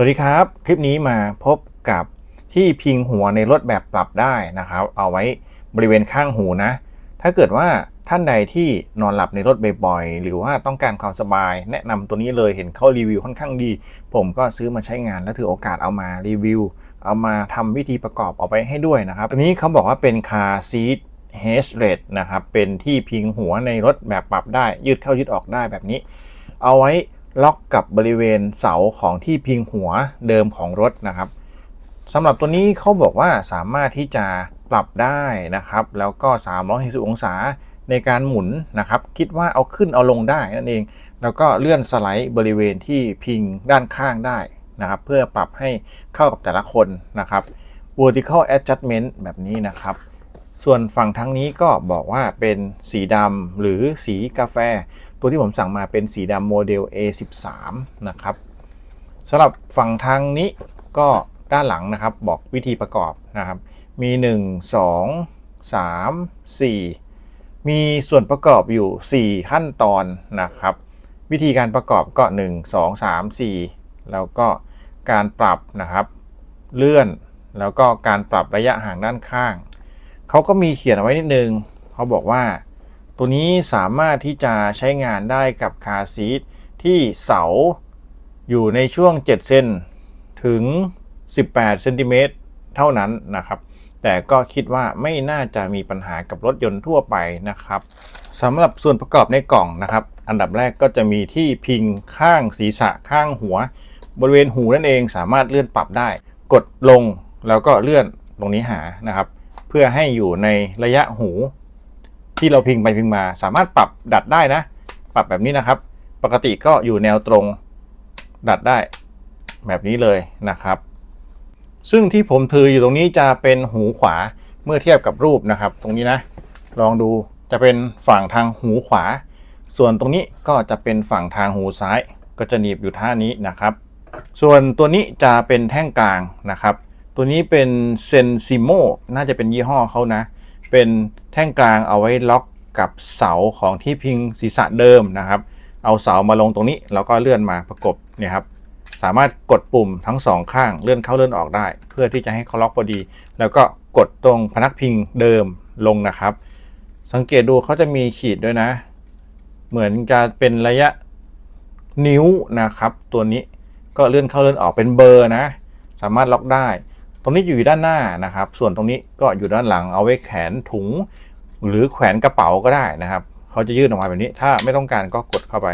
สวัสดีครับ คลิปนี้มาพบกับที่พิงหัวในรถแบบปรับได้นะครับ เอาไว้บริเวณข้างหูนะ ถ้าเกิดว่าท่านใดที่นอนหลับในรถบ่อยๆหรือว่าต้องการความสบาย แนะนำตัวนี้เลยเห็นเขารีวิวค่อนข้างดี ผมก็ซื้อมาใช้งานและถือโอกาสเอามารีวิว เอามาทำวิธีประกอบเอาไว้ให้ด้วยนะครับอันนี้เขาบอกว่าเป็นคาซีทเฮสเรดนะครับเป็นที่พิงหัวในรถแบบปรับได้ยืดเข้ายืดออกได้แบบนี้ เอาไว้ ล็อกกับบริเวณเสาของที่พิงหัวเดิมของรถนะครับสำหรับตัวนี้เขาบอกว่าสามารถที่จะปรับได้นะครับ แล้วก็360องศาในการหมุนนะครับ คิดว่าเอาขึ้นเอาลงได้นั่นเอง แล้วก็เลื่อนสไลด์บริเวณที่พิงด้านข้างได้นะครับ เพื่อปรับให้เข้ากับแต่ละคนนะครับ vertical adjustment แบบนี้นะครับ ส่วนฝั่งทางนี้ก็บอกว่าเป็นสีดำหรือสีกาแฟ ตัวที่ผมสั่งมาเป็นสีดำโมเดล A13 นะครับสำหรับฝั่งทางนี้ก็ด้านหลังนะครับบอกวิธีประกอบนะครับ มี 1 2 3 4 มีส่วนประกอบอยู่ 4 ขั้นตอนนะครับ วิธีการประกอบก็ 1 2 3 4 แล้วก็การปรับนะครับ เลื่อนแล้วก็การปรับระยะห่างด้านข้าง เขาก็มีเขียนเอาไว้นิดนึง เขาบอกว่า ตัวนี้สามารถที่จะใช้งานได้กับคาซีทที่เสาอยู่ในช่วง 7 เซนถึง 18 เซนติเมตรเท่านั้นนะครับ แต่ก็คิดว่าไม่น่าจะมีปัญหากับรถยนต์ทั่วไปนะครับสำหรับส่วนประกอบในกล่องนะครับ อันดับแรกก็จะมีที่พิงข้างศีรษะข้างหัว บริเวณหูนั่นเองสามารถเลื่อนปรับได้ กดลงแล้วก็เลื่อนตรงนี้หานะครับ เพื่อให้อยู่ในระยะหู ที่เราพิงไปพิงมา สามารถปรับดัดได้นะ ปรับแบบนี้นะครับ ปกติก็อยู่แนวตรงดัดได้ แบบนี้เลยนะครับ ซึ่งที่ผมถืออยู่ตรงนี้จะเป็นหูขวาเมื่อเทียบกับรูปนะครับ ตรงนี้นะ ลองดูจะเป็นฝั่งทางหูขวา ส่วนตรงนี้ก็จะเป็นฝั่งทางหูซ้าย ก็จะหนีบอยู่ท่านี้นะครับ ส่วนตัวนี้จะเป็นแท่งกลางนะครับ ตัวนี้เป็นเซนซิโมน่าจะเป็นยี่ห้อเขานะ เป็นแท่งกลางเอาไว้ล็อกกับเสาของที่พิงศีรษะเดิมนะครับ เอาเสามาลงตรงนี้แล้วก็เลื่อนมาประกบเนี่ยครับสามารถกดปุ่มทั้งสองข้างเลื่อนเข้าเลื่อนออกได้ เพื่อที่จะให้เขาล็อกพอดี แล้วก็กดตรงพนักพิงเดิมลงนะครับ สังเกตดูเขาจะมีขีดด้วยนะ เหมือนจะเป็นระยะนิ้วนะครับ ตัวนี้ก็เลื่อนเข้าเลื่อนออกเป็นเบอร์นะ สามารถล็อกได้ รงนี้อยู่ด้านหน้านะครับ ส่วนตรงนี้ก็อยู่ด้านหลังเอาไว้แขวนถุง หรือแขวนกระเป๋าก็ได้นะครับเขาจะยื่นออกมาแบบนี้ ถ้าไม่ต้องการก็กดเข้าไป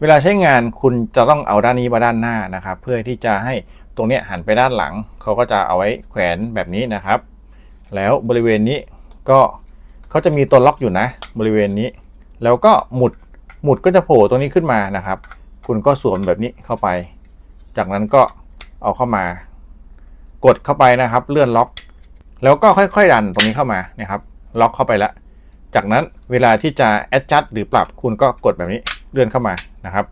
เวลาใช้งานคุณจะต้องเอาด้านนี้มาด้านหน้านะครับ เพื่อที่จะให้ตรงนี้หันไปด้านหลัง เขาก็จะเอาไว้แขวนแบบนี้นะครับ แล้วบริเวณนี้ก็เขาจะมีตัวล็อกอยู่นะ บริเวณนี้ แล้วก็หมุดหมุดก็จะโผล่ตรงนี้ขึ้นมานะครับ คุณก็สวมแบบนี้เข้าไป จากนั้นก็เอาเข้ามา กดเข้าไปนะครับเลื่อนล็อก แล้วก็ค่อยๆดันตรงนี้เข้ามานี่ยครับล็อกเข้าไปแล้วจากนั้นเวลาที่จะ adjust หรือปรับคุณก็กดแบบนี้เลื่อนเข้ามานะครับ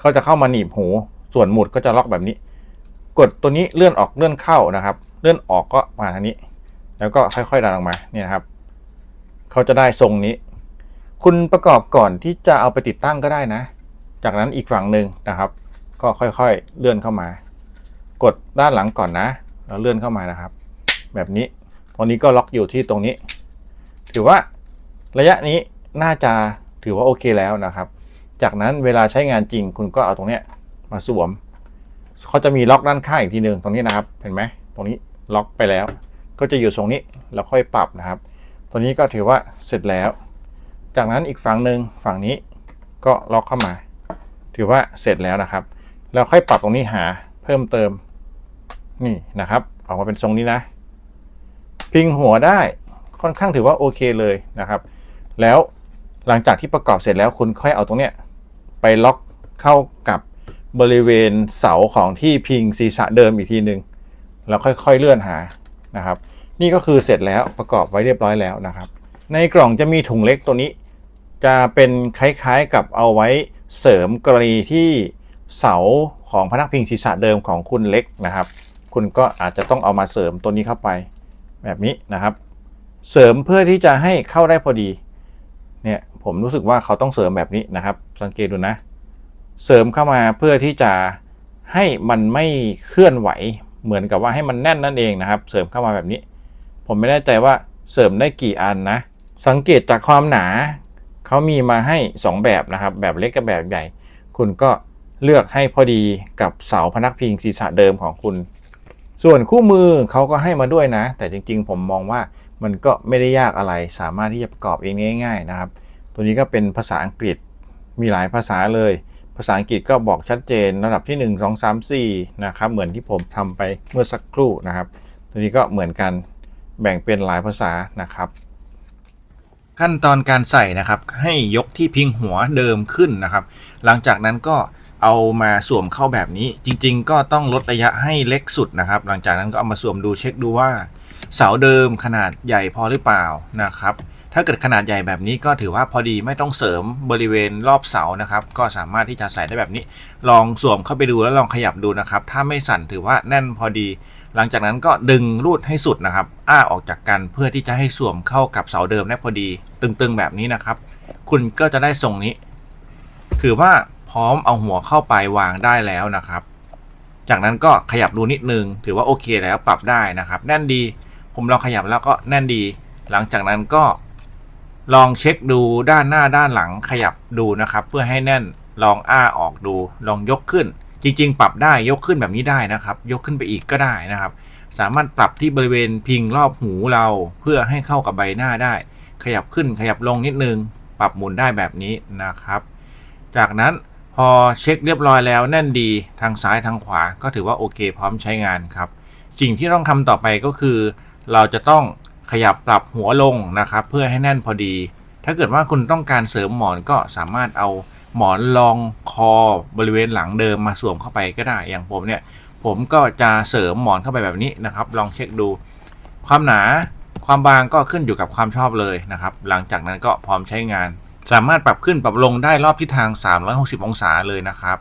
เขาจะเข้ามาหนีบหูส่วนหมุดก็จะล็อกแบบนี้ กดตัวนี้เลื่อนออกเลื่อนเข้านะครับ เลื่อนออกก็มาทางนี้ แล้วก็ค่อยๆดันออกมาเนี่ยครับเขาจะได้ทรงนี้ คุณประกอบก่อนที่จะเอาไปติดตั้งก็ได้นะ จากนั้นอีกฝั่งหนึ่งนะครับ ก็ค่อยๆเลื่อนเข้ามา กดด้านหลังก่อนนะ แล้วเลื่อนเข้ามานะครับ แบบนี้ตรงนี้ก็ล็อกอยู่ที่ตรงนี้ ถือว่าระยะนี้น่าจะถือว่าโอเคแล้วนะครับ จากนั้นเวลาใช้งานจริงคุณก็เอาตรงเนี้ยมาสวมเขาจะมีล็อกด้านข้างอีกทีหนึ่งตรงนี้นะครับ เห็นไหมตรงนี้ล็อกไปแล้ว ก็จะอยู่ตรงนี้แล้วค่อยปรับนะครับ ตัวนี้ก็ถือว่าเสร็จแล้ว จากนั้นอีกฝั่งหนึ่งฝั่งนี้ก็ล็อกเข้ามา ถือว่าเสร็จแล้วนะครับ แล้วค่อยปรับตรงนี้หาเพิ่มเติม นี่นะครับ ออกมาเป็นทรงนี้นะ พิงหัวได้ค่อนข้างถือว่าโอเคเลยนะครับ แล้วหลังจากที่ประกอบเสร็จแล้วคุณค่อยเอาตรงเนี้ยไปล็อกเข้ากับบริเวณเสาของที่พิงศีรษะเดิมอีกทีหนึ่งแล้วค่อยๆเลื่อนหานะครับ นี่ก็คือเสร็จแล้วประกอบไว้เรียบร้อยแล้วนะครับ ในกล่องจะมีถุงเล็กตัวนี้ จะเป็นคล้ายๆกับเอาไว้เสริมกรณีที่เสาของพนักพิงศีรษะเดิมของคุณเล็กนะครับ คุณก็อาจจะต้องเอามาเสริมตัวนี้เข้าไป แบบนี้นะครับ เสริมเพื่อที่จะให้เข้าได้พอดีเนี่ยผมรู้สึกว่าเขาต้องเสริมแบบนี้นะครับ สังเกตดูนะ เสริมเข้ามาเพื่อที่จะให้มันไม่เคลื่อนไหว เหมือนกับว่าให้มันแน่นนั่นเองนะครับ เสริมเข้ามาแบบนี้ ผมไม่แน่ใจว่าเสริมได้กี่อันนะ สังเกตจากความหนาเขามีมาให้ 2 แบบนะครับ แบบเล็กกับแบบใหญ่ คุณก็เลือกให้พอดีกับเสาพนักพิงศีรษะเดิมของคุณ ส่วนคู่มือเขาก็ให้มาด้วยนะ แต่จริงๆ ผมมองว่ามันก็ไม่ได้ยากอะไร สามารถที่จะประกอบเองง่าย ๆ นะครับ ตัวนี้ก็เป็นภาษาอังกฤษมีหลายภาษาเลย ภาษาอังกฤษก็บอกชัดเจนระดับที่ 1 2 3 4 นะครับ เหมือนที่ผมทำไปเมื่อสักครู่นะครับ ตัวนี้ก็เหมือนกันแบ่งเป็นหลายภาษานะครับ ขั้นตอนการใส่นะครับให้ยกที่พิงหัวเดิมขึ้นนะครับ หลังจากนั้นก็ เอามาสวมเข้าแบบนี้ จริง ๆ ก็ต้องลดระยะให้เล็กสุดนะครับ หลังจากนั้นก็เอามาสวมดูเช็คดูว่า เสาเดิมขนาดใหญ่พอหรือเปล่านะครับ ถ้าเกิดขนาดใหญ่แบบนี้ก็ถือว่าพอดีไม่ต้องเสริมบริเวณรอบเสานะครับ ก็สามารถที่จะใส่ได้แบบนี้ ลองสวมเข้าไปดูแล้วลองขยับดูนะครับ ถ้าไม่สั่นถือว่าแน่นพอดี หลังจากนั้นก็ดึงรูดให้สุดนะครับ อ้าออกจากกันเพื่อที่จะให้สวมเข้ากับเสาเดิมได้พอดี ตึงๆแบบนี้นะครับ คุณก็จะได้ทรงนี้ ถือว่า พร้อมเอาหัวเข้าไปวางได้แล้วนะครับ จากนั้นก็ขยับดูนิดนึง ถือว่าโอเคแล้วปรับได้นะครับ แน่นดี ผมลองขยับแล้วก็แน่นดี หลังจากนั้นก็ ลองเช็คดูด้านหน้าด้านหลังขยับดูนะครับ เพื่อให้แน่นลองอ้าออกดู ลองยกขึ้น จริง ๆ ปรับได้ยกขึ้นแบบนี้ได้นะครับ ยกขึ้นไปอีกก็ได้นะครับ สามารถปรับที่บริเวณพิงรอบหูเราเพื่อให้เข้ากับใบหน้าได้ ขยับขึ้นขยับลงนิดนึง ปรับหมุนได้แบบนี้นะครับ จากนั้น พอเช็คเรียบร้อยแล้วแน่นดีทางซ้ายทางขวาก็ถือว่าโอเค พร้อมใช้งานครับ สิ่งที่ต้องทำต่อไปก็คือ เราจะต้องขยับปรับหัวลงนะครับ เพื่อให้แน่นพอดี ถ้าเกิดว่าคุณต้องการเสริมหมอนก็สามารถเอาหมอนรองคอบริเวณหลังเดิมมาสวมเข้าไปก็ได้อย่างผมเนี่ย ผมก็จะเสริมหมอนเข้าไปแบบนี้นะครับ ลองเช็คดู ความหนาความบางก็ขึ้นอยู่กับความชอบเลยนะครับ หลังจากนั้นก็พร้อมใช้งาน สามารถปรับขึ้นปรับลงได้รอบทิศทาง 360 องศาเลยนะครับ